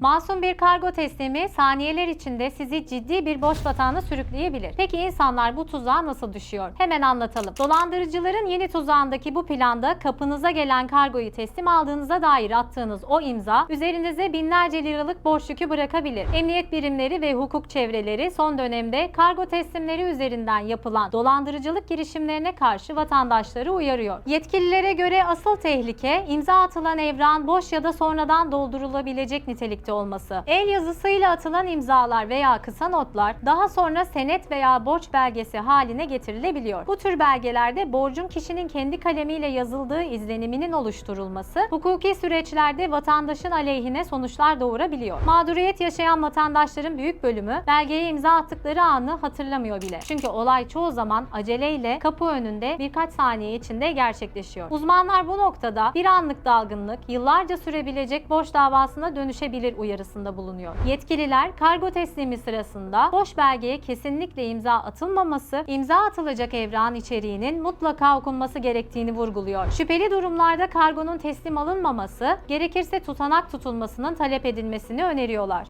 Masum bir kargo teslimi saniyeler içinde sizi ciddi bir boş batağına sürükleyebilir. Peki insanlar bu tuzağa nasıl düşüyor? Hemen anlatalım. Dolandırıcıların yeni tuzağındaki bu planda kapınıza gelen kargoyu teslim aldığınıza dair attığınız o imza üzerinize binlerce liralık borç yükü bırakabilir. Emniyet birimleri ve hukuk çevreleri son dönemde kargo teslimleri üzerinden yapılan dolandırıcılık girişimlerine karşı vatandaşları uyarıyor. Yetkililere göre asıl tehlike imza atılan evran boş ya da sonradan doldurulabilecek nitelikte olması. El yazısıyla atılan imzalar veya kısa notlar daha sonra senet veya borç belgesi haline getirilebiliyor. Bu tür belgelerde borcun kişinin kendi kalemiyle yazıldığı izleniminin oluşturulması hukuki süreçlerde vatandaşın aleyhine sonuçlar doğurabiliyor. Mağduriyet yaşayan vatandaşların büyük bölümü belgeye imza attıkları anı hatırlamıyor bile. Çünkü olay çoğu zaman aceleyle kapı önünde birkaç saniye içinde gerçekleşiyor. Uzmanlar bu noktada bir anlık dalgınlık yıllarca sürebilecek borç davasına dönüşebilir uyarısında bulunuyor. Yetkililer kargo teslimi sırasında boş belgeye kesinlikle imza atılmaması, imza atılacak evran içeriğinin mutlaka okunması gerektiğini vurguluyor. Şüpheli durumlarda kargonun teslim alınmaması, gerekirse tutanak tutulmasının talep edilmesini öneriyorlar.